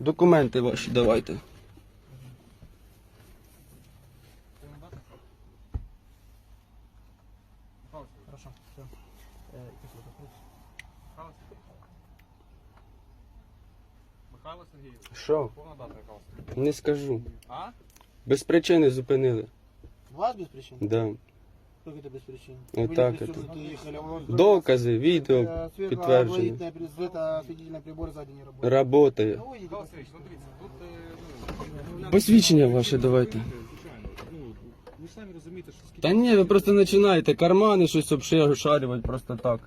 Документи ваші давайте. Хорошо, все. Михайло Сергійович. Що? Повна дата яка? Не скажу. А? Без причини зупинили. Вас без причин? Да. Как это без причин? Вот Вы так не пристегнуты, ехали, а у вас Докази, відео Э, светло- підтверджені. аварийное при- светоосветительный прибор сзади не работает. Работає. Ну, выйдите, Михайло Сергійович, ну дивіться, тут... е, ну, Посвідчення ваше давайте. Звичайно. Ну, ви ж самі розумієте, що скільки... Та ні, ви просто починаєте кармани щось обшарювати просто так.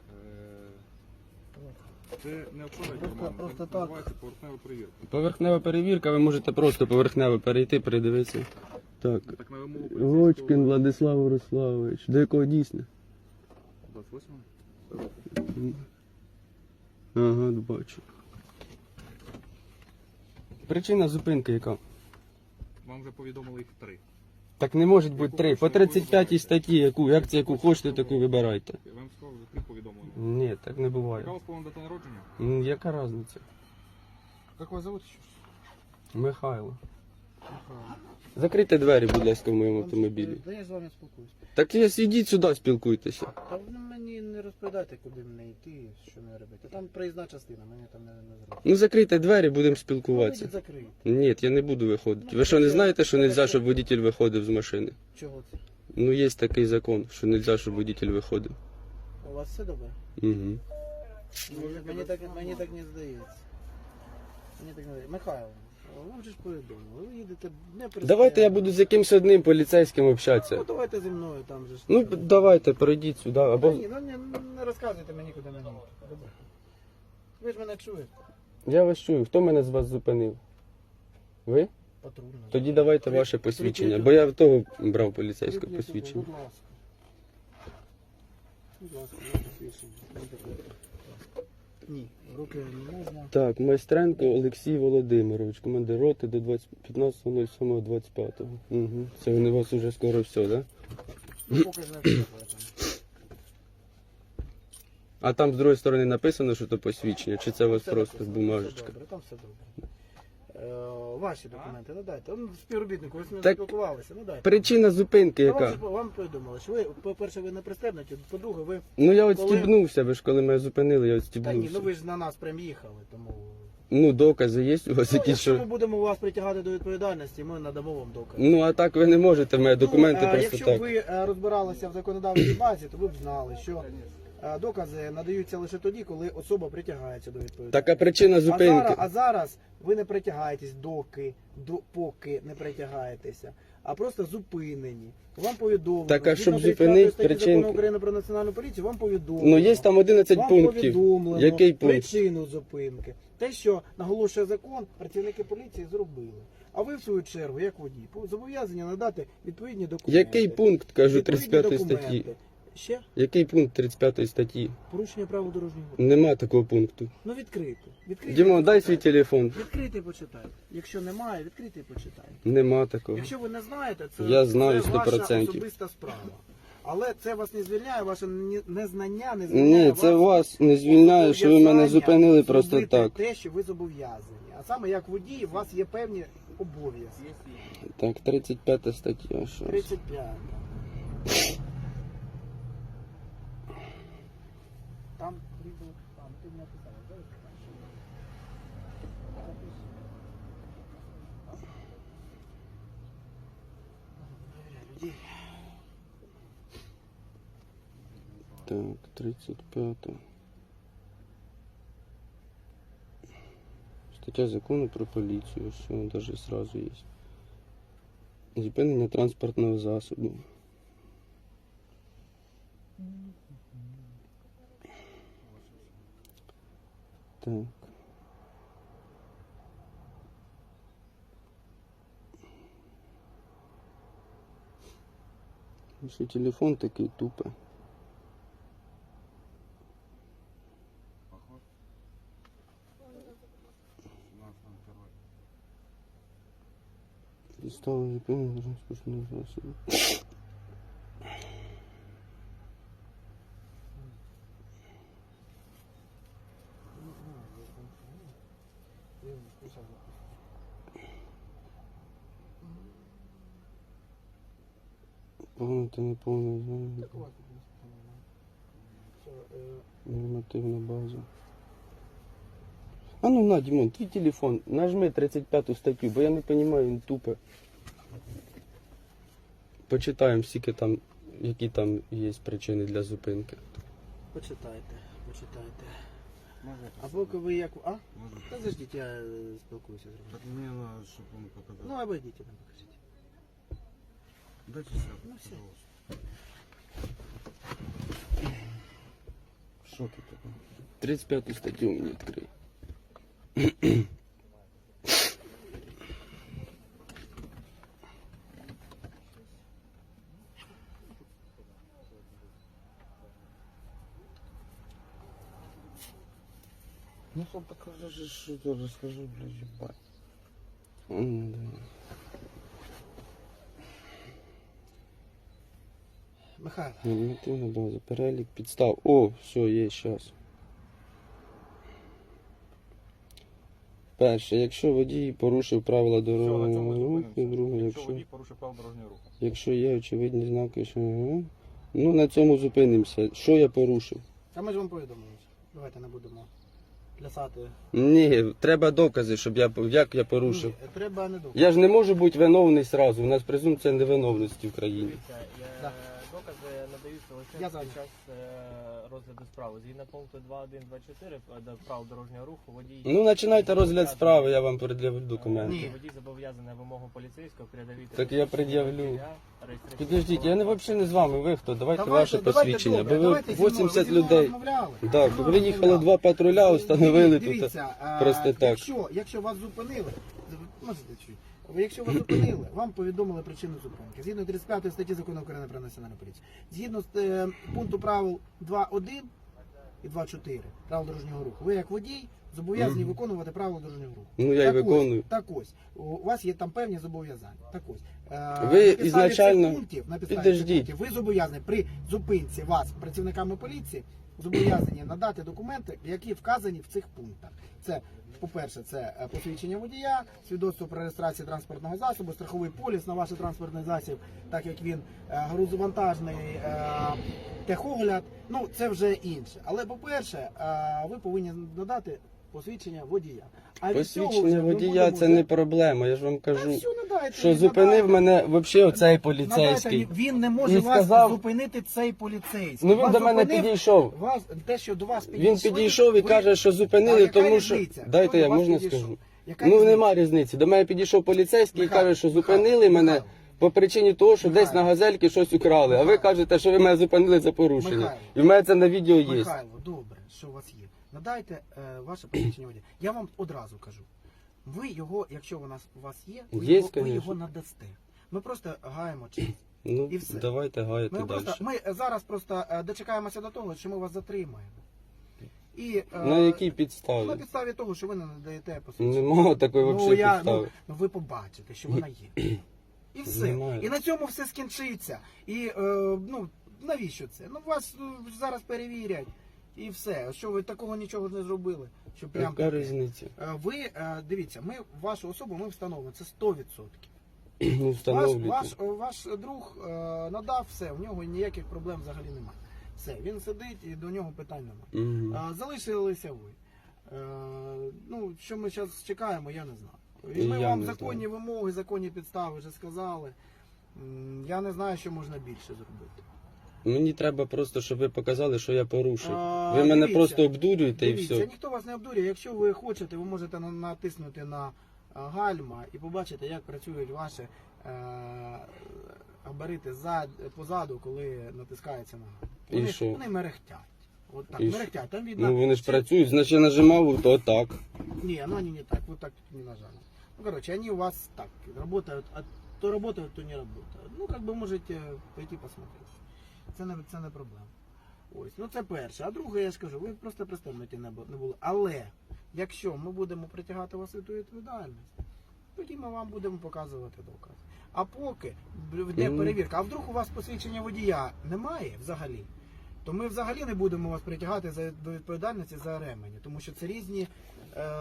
Е, Це не обшарювати Просто- карман, просто це так. називається поверхнева перевірка. Поверхнева перевірка, ви можете просто поверхнево перейти, передивитися. Так. Так на вимогу Гочкін поліцейського... Владислав Ярославович. До якого дійсно? 28 Ага, бачу. Причина зупинки яка? Вам вже повідомили їх три. Так не може бути три. По 35 статті, яку, як це яку хочете, таку вибирайте. Я вам сказав, вже три повідомлення. Ні, так не буває. Яка у вас повна дата народження? М, Яка різниця? Как вас зовут? Михайло. Закрийте двері, будь ласка, в моєму автомобілі. Да я з вами спілкуюсь. Так я сидіть сюди, спілкуйтеся. Та ви мені не розповідайте, куди мені йти, що не робити. Там проїзна частина, мені там не, не зробити. Ну закрийте двері, будемо спілкуватися. закрити. Ні, я не буду виходити. Ви що не знаєте, що не можна, щоб водитель виходив з машини? Чого це? Ну є такий закон, що не можна, щоб водитель виходив. У вас все добре? Угу. Мені, мені, так, мені так не здається. Мені так не здається. Михайло, вам же ж повідомили, ви їдете не при Давайте я буду з якимось одним поліцейським общатися. Ну давайте зі мною там же ж. Ну давайте, перейдіть сюди. Та Або ні, ну не, не розказуйте мені, куди мені. Добре. Ви ж мене чуєте, я вас чую, хто мене з вас зупинив? Ви? патрульно. Тоді давайте ваше посвідчення, бо я в того брав поліцейське посвідчення. Будь ласка. Будь ласка, моє посвідчення. Ні, руки не можна. Так, майстренко Олексій Володимирович, командир роти до 20 15.07.25. Угу. Це вони у вас уже скоро все, да? Ну, поки ж не все, поэтому. А там з другої сторони написано, що то посвідчення, чи це у вас Все просто написано, бумажечка? Все добре, там все добре. Е, ваші документи надайте. Он співробітнику, ви з ним Так- спілкувалися, надайте. Причина зупинки яка? ж- вам повідомили, що ви, по-перше, ви не пристебнуті, по-друге, ви... Ну я от Коли- стібнувся, ви ж коли мене зупинили, я от Та ні, стібнувся. ну ви ж на нас прям їхали, тому... Ну, докази є у вас Ну, якісь, якщо ми що. будемо вас притягати до відповідальності, ми надамо вам докази. Ну а так ви не можете мене документи ну, а просто якщо так. б ви е, розбиралися в законодавчій базі, то ви б знали, що е, докази надаються лише тоді, коли особа притягається до відповідальності. Так а причина А зупинки. зараз, а зараз ви не притягаєтесь доки, до, поки не притягаєтеся, а просто зупинені. Вам повідомлено. Так, а щоб 35 зупинить статті причинку? Закону України про національну поліцію, вам повідомлено. Ну є там 11 вам пунктів. повідомлено Який пункт? причину зупинки. Те, що наголошує закон, працівники поліції зробили. А ви, в свою чергу, як водій, зобов'язані надати відповідні документи. Який пункт, кажу, Відповідні 35 статті? Ще Який пункт 35 статті? порушення правил дорожнього руху. Нема такого пункту. Ну відкрийте. відкрийте Дімон, дай свій телефон. Відкрийте і почитайте. Якщо немає, відкрийте і почитайте. Нема такого. Якщо ви не знаєте, це, Я знаю це ваша 100%. особиста справа. Але це вас не звільняє, ваше ні- незнання не звільняє Ні, це вас не звільняє, що ви мене зобов'язання зупинили просто зробити так. те, що ви зобов'язані. А саме як водій, у вас є певні обов'язки. Так, 35 стаття. Що? 35. Так, 35. Стаття закону про поліцію, що навіть сразу є. Зупинення транспортного засобу. Так. Ще телефон такий тупе. Стало підстави зупинення транспортного засобу. Повне та неповне знання. Нормативна база. А ну на, Дімон, твій телефон, нажми 35 статтю, бо я не розумію, він тупо. Почитаємо, скільки там, які там є причини для зупинки. Почитайте, почитайте. Можно А поки ви як. А? Можно. Та заждіть, я е, спілкуюся з вами. Так мне надо, чтобы он показал. Ну, обойдіть там покажіть. Дайте сяду, Ну, всё. пожалуйста. Что ты такое? 35 статтю мені відкрий. Ну что покажи, что ты расскажи, блядь, ебать. Ну, да. Михайло, Нормативна база, перелік підстав. О, все, є зараз. Перше, якщо водій порушив правила дорожнього руху, друге, Якщо якщо, водій порушив правила дорожнього руху. якщо є очевидні знаки, що. Ну, на цьому зупинимося. Що я порушив? а ми ж вам повідомили. Давайте не будемо плясати. Ні, треба докази, щоб я як я порушив. Ні, треба не думати. Я ж не можу бути виновний зразу. У нас презумпція невиновності в країні. Дивіться, я. Докази надаються лише Я під час е, розгляду справи. Згідно пункту 2.1.24 до правил дорожнього руху водій... Ну, починайте розгляд справи, я вам пред'явлю документи. Ні. Водій зобов'язаний вимогу поліцейського передавити... Так я пред'явлю. Підождіть, я не взагалі не з вами. Ви хто? Давайте, ваше посвідчення. добре, Бо ви давайте зі мною. 80 Ви зі мною людей. розмовляли. Так, Ви приїхало розмовляли. два патруля, установили тут. Дивіться, а, просто так. Якщо, якщо вас зупинили, можете чути. Якщо вас зупинили, вам повідомили причину зупинки. Згідно 35 статті закону України про національну поліцію. Згідно з е, пункту правил 2.1 і 2.4 правил дорожнього руху, ви як водій зобов'язані виконувати правила дорожнього руху. Ну я й Так ось, виконую. Так ось, у вас є там певні зобов'язання. Так ось. е, Ви на підставі ізначально- пунктів, на підставі Підождіть. пунктів ви зобов'язані при зупинці вас працівниками поліції зобов'язані надати документи, які вказані в цих пунктах. Це, по-перше, це е, посвідчення водія, свідоцтво про реєстрацію транспортного засобу, страховий поліс на ваш транспортний засіб, так як він е, грузовантажний е, техогляд. Ну, це вже інше. Але, по-перше, е, ви повинні надати посвідчення водія. А від цього вже Посвідчення ми водія це не проблема. Я ж вам Та кажу, всю надайте, що зупинив мене взагалі оцей Надайте, поліцейський. він не може І вас сказав- зупинити цей поліцейський. Ну він Вас до мене зупинив- підійшов. Вас, те, що до вас Він підійшли, підійшов і ви- каже, що А зупинили, яка тому що. різниця? Хто Дайте до я вас можна підійшов? скажу. Яка Ну різниця? нема різниці. До мене підійшов поліцейський і Михайло, каже, що Михайло, зупинили мене Михайло. по причині того, що десь на газельки щось украли. А ви кажете, що ви мене зупинили за порушення. Михайло. І в мене це на відео є. Михайло, добре, що у вас є. Надайте е, ваше посвідчення водія. Я вам одразу кажу. Ви його, якщо у нас у вас є, ви, Є, його, ви конечно. його надасте. Ми просто гаємо час. Ну І все. давайте гаяти Ми, далі. просто, ми е, зараз просто е, дочекаємося до того, що ми вас затримаємо. І, е, На якій На підставі? підставі того, що ви не надаєте посвідчення. Нема такої Ну, взагалі я, підстави. ну, ви побачите, що вона є. І все. Немає. І на цьому все скінчиться. І е, ну, навіщо це? Ну вас ну, зараз перевірять. І все. Що ви такого нічого не зробили? Що прям Яка таке. різниця? Е, Ви е, дивіться, ми вашу особу ми встановимо. Це 100%. Ну Ваш, встановлюйте. ваш, е, ваш друг е, надав все, у нього ніяких проблем взагалі немає. Все, він сидить і до нього питань немає. Мгм. А, Залишилися ви. Е, ну, що ми зараз чекаємо, я не знаю. І І ми я вам не законні знаю. вимоги, законні підстави вже сказали. М, Я не знаю, що можна більше зробити. Мені треба просто, щоб ви показали, що я порушив. А, Ви мене дивіться, просто обдурюєте і Дивіться, все. ніхто вас не обдурює. Якщо ви хочете, ви можете на- натиснути на а, гальма і побачити, як працюють ваші е, габарити зад, позаду, коли натискається на гальма. І Вони, що? вони мерехтять. От так, І що? мерехтять. Там видно, Ну вони ж чи- працюють, значить я нажимав, то так. Не, ну они не так, вот так не нажали. Ну, короче, они у вас так работают, а то работают, то не работают. Ну, как бы можете пойти посмотреть. Це не, це не проблема. Ось, ну це перше. А друге, я скажу, ви просто представники не бу- були. Але якщо ми будемо притягати вас до відповідальності, тоді ми вам будемо показувати докази. А поки йде перевірка, а вдруг у вас посвідчення водія немає взагалі, то ми взагалі не будемо вас притягати за, до відповідальності за ремені, тому що це різні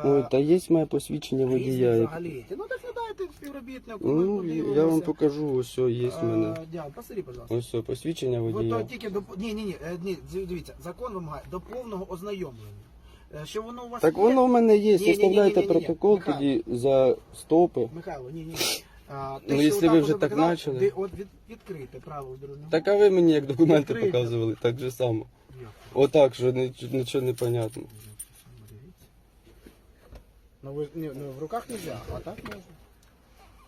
Ой, та є моє посвідчення водія. взагалі. Ну так надайте співробітнику. Ну, я вам покажу, ось о, є в мене. Е, Діан, посмотри, пожалуйста. Ось о, посвідчення Ви то водія. тільки до ні, ні, ні, е, ні, дивіться, закон вимагає до повного ознайомлення. Е, Що воно у вас Так є? воно в мене є. Ні-ні-ні-ні-ні-ні. Протокол Михайло. тоді за стопи. Михайло, ні, ні. А, Ну, що якщо отак ви от вже так показав, начали. де- От від, відкрите правило дорожнього. Так а ви мені як документи Відкрийте. показували, так же само. Отак, що ніч- нічого не понятно. Ну, ви, ні, ну, в руках не можна, а так можна.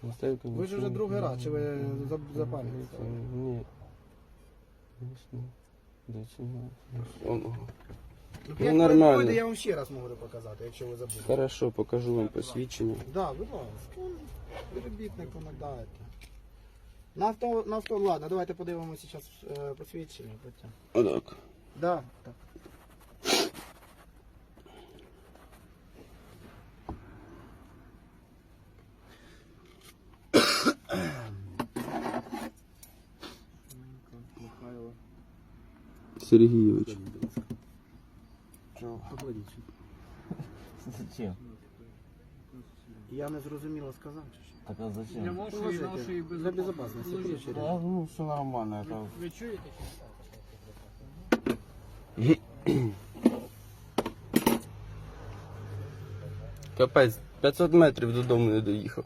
Наставка Ви ж вже другий раз, чи ви за- запам'ятали? Ні. Воно. Ну, Ну, як нормально. пройде, я вам ще раз можу показати, якщо ви забули. Хорошо, покажу вам посвідчення. Да, будь ласка. Співробітнику надайте. На авто, на авто, ладно, давайте подивимося зараз е, посвідчення. потім. Отак. Да, так. Михайло. Сергійович. Чого? Зачем? Я не зрозуміло сказав, чи що? Так а зачем? Для вашої і нашої Для. Ну все нормально, это Ви чуєте? Капець, 500 метрів додому не доїхав.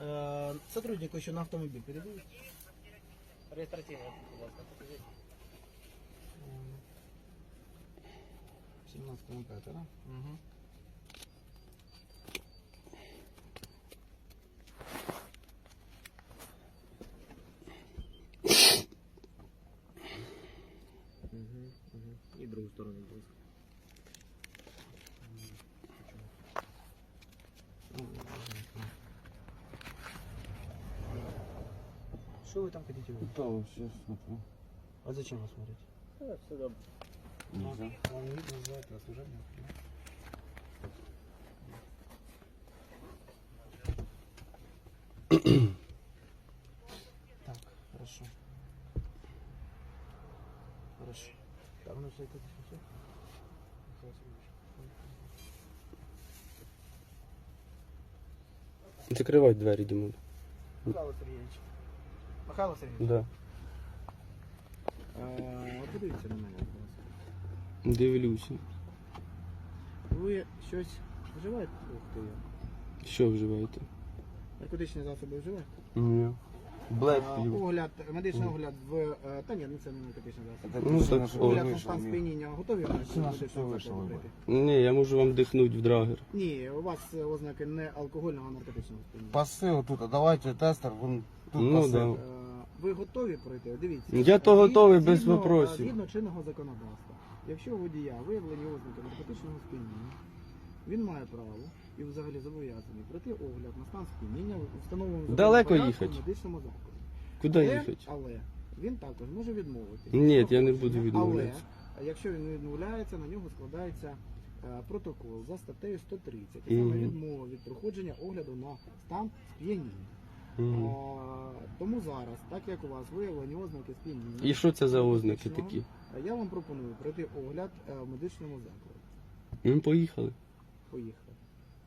Е, Сотруднику ще на автомобіль передають. Реєстраційний, будь ласка, покажіть. 17 5, да? Угу. І другу сторону, будь Что вы там хотите увидеть? это вообще смотрю. А зачем вы смотрите? Так, все добре. Нельзя. Вам не видно за это служебное. Так, хорошо. Хорошо. Так, ну все это все. Закривай двері, Дімон. Михайло Сергійович. Михайло Сергійович. Да. Е, от подивіться на мене, будь ласка. Дивлюся. Ви щось вживаєте? Ух ти. Що вживаєте? Наркотичні засоби вживаєте? Ні. Блек А, п'ю. Огляд, медичний огляд в... е, Та ні, ну це не наркотичний засіб. Это Ну, причина, так, что о. Огляд на вышел, стан Мих. сп'яніння готові Причина, що медичного все вийшло, закладу вибач. пройти? Ні, я можу вам дихнути в драгер. Ні, у вас е, ознаки не алкогольного, а наркотичного сп'яніння. Посыл тут, а давайте тестер, вон тут Ну, посыл. да. Е, ви готові пройти? Дивіться. Я то готовий, без згідно, вопросів. е, Згідно чинного законодавства. Якщо у водія виявлені ознаки наркотичного сп'яніння, він має право і взагалі зобов'язаний пройти огляд на стан сп'яніння в встановленому законом Далеко їхати? в медичному закладі. Куди але, їхати? але він також може відмовити. Ні, я не буду Але якщо він відмовляється, на нього складається е, протокол за статтею 130, і саме відмова від проходження огляду на стан сп'яніння. Мгм. А, тому зараз, так як у вас виявлені ознаки сп'яніння, І що це за ознаки такі? е, Я вам пропоную пройти огляд е, в медичному закладі. Ми поїхали. Поїхали.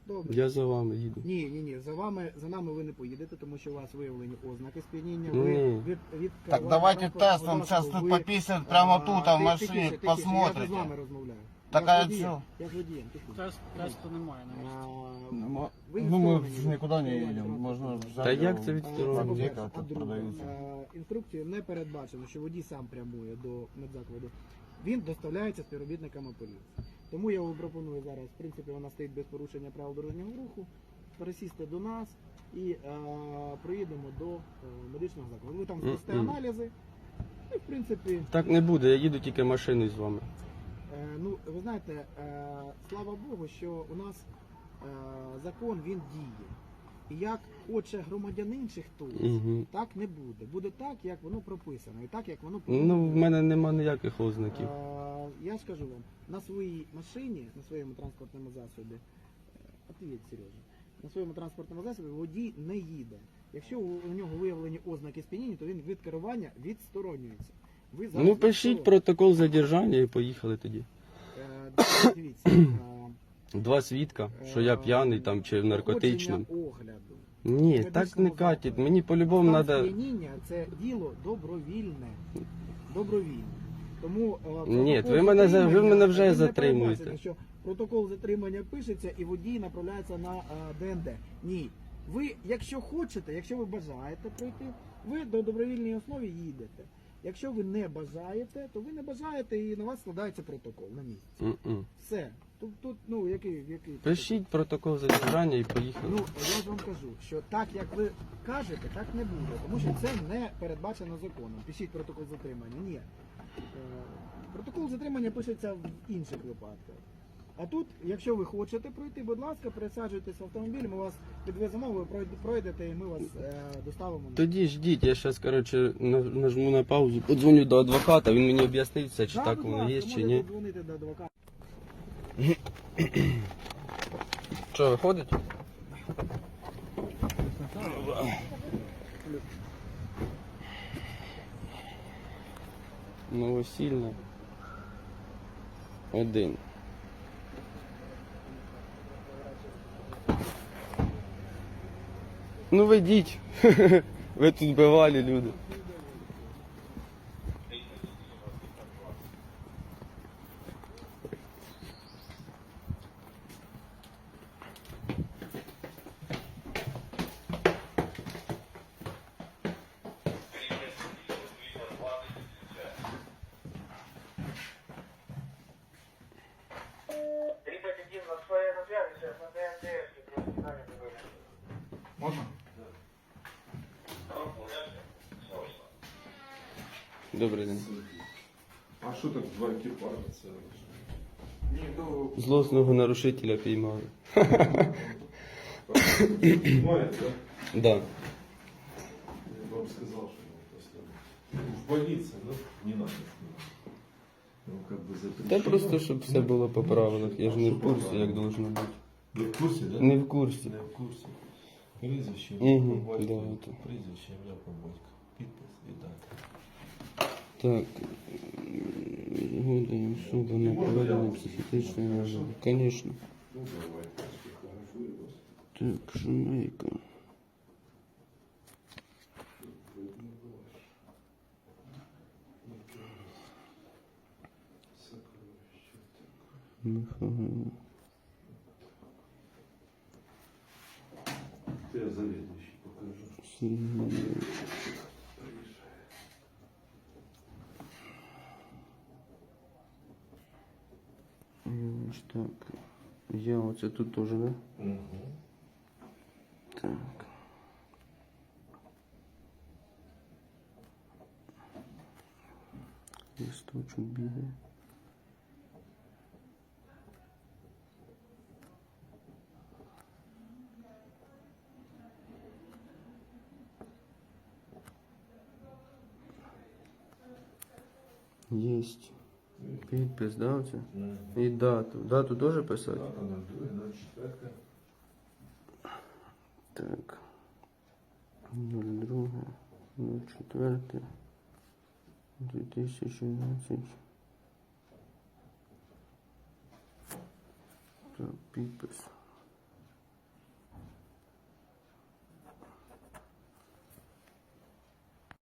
Добре. Я за вами їду. Ні, ні, ні, за вами за нами ви не поїдете, тому що у вас виявлені ознаки сп'яніння. Ви Ні. від, від Так давайте тест, он сейчас тут пописает прямо тут, а в машине, Я з вами посмотрите. розмовляю. Так, я а з? Я водієм, тихо. Тест, тесту немає на місці. Ну, Ви ну, мы відсторонені ж никуда не керування можно транспорту. Та як це А, відсторонені? Аптека А тут друге, продаються. е, інструкцією не передбачено, що водій сам прямує до медзакладу. Він доставляється співробітниками поліції. Тому я вам пропоную зараз, в принципі, вона стоїть без порушення правил дорожнього руху, пересісти до нас і е, проїдемо до е, медичного закладу. Ви там здасте Мгм. аналізи, і в принципі, Так не буде, я їду тільки машиною з вами. Е, ну, ви знаєте, е, слава Богу, що у нас е, закон він діє. І як хоче громадянин чи хтось, Угу. так не буде. Буде так, як воно прописано, і так, як воно Ну, в мене нема ніяких ознаків. Я скажу вам, на своїй машині, на своєму транспортному засобі, ответь, Сережа, на своєму транспортному засобі водій не їде Якщо у нього виявлені ознаки сп'яніння, то він від керування відсторонюється. Ви зараз Ну пишіть протокол задержання і поїхали тоді. Е, Дивіться. е, Два свідка, що я п'яний там чи в наркотичному. проходження огляду. Ні, так не катить. Мені по-любому Стан треба. сп'яніння це діло добровільне. Добровільне. Тому е, Ні, протокол ви мене за- ви затримання, мене вже ви не затримуєте. передбачите, Що протокол затримання пишеться і водій направляється на е, ДНД. Ні. Ви, якщо хочете, якщо ви бажаєте пройти, ви до добровільній основі їдете. Якщо ви не бажаєте, то ви не бажаєте і на вас складається протокол на місці. М-м. Все. Тут, тут ну який, який Пишіть протокол задержання і поїхали. Ну, я ж вам кажу, що так як ви кажете, так не буде, тому що це не передбачено законом. Пишіть протокол затримання. Ні. Е, Протокол затримання пишеться в інших випадках. А тут, якщо ви хочете пройти, будь ласка, пересаджуйтесь в автомобіль, ми вас підвеземо, ви пройдете і ми вас е, доставимо. Тоді ждіть, я зараз, коротше, на- нажму на паузу, подзвоню до адвоката, він мені об'яснить все, чи Да, так будь воно ласка, є, чи можете ні. дзвонити до адвоката. Що, виходить? Новосільна. Один. Ну ведіть. Ви тут бивалі люди. Добрий день. А що так два екіпажі? Це Ні, ну, Злосного нарушителя піймали. Знаєте, да? Да. Я вам сказал, что его поставили. В больнице, ну, не надо. Ну, как бы запрещено. Та просто, щоб все було по правилах. Я ж не в курсі, як должно бути. Ви в курсі, да? Не в курсі. Не в курсі. Прізвище, Мгм, ім'я, по батькові. да, це. Прізвище, ім'я по батьку. Підпис і дата. Так. Згодом особа на проведення психічної наживи. Звісно. Ну, давай, фотографую вас. Так, Шумейка. Сокровище. Михайло. Ты я заведующий покажу. Сергій. так. Я оце тут теж, да? Угу. Так. Листочок бігає. Єсть. Підпис, да, оце? І дату. Дату теж писати? Дата на друге, на четверте. Так. 02, 04, 2011. Так, підпис.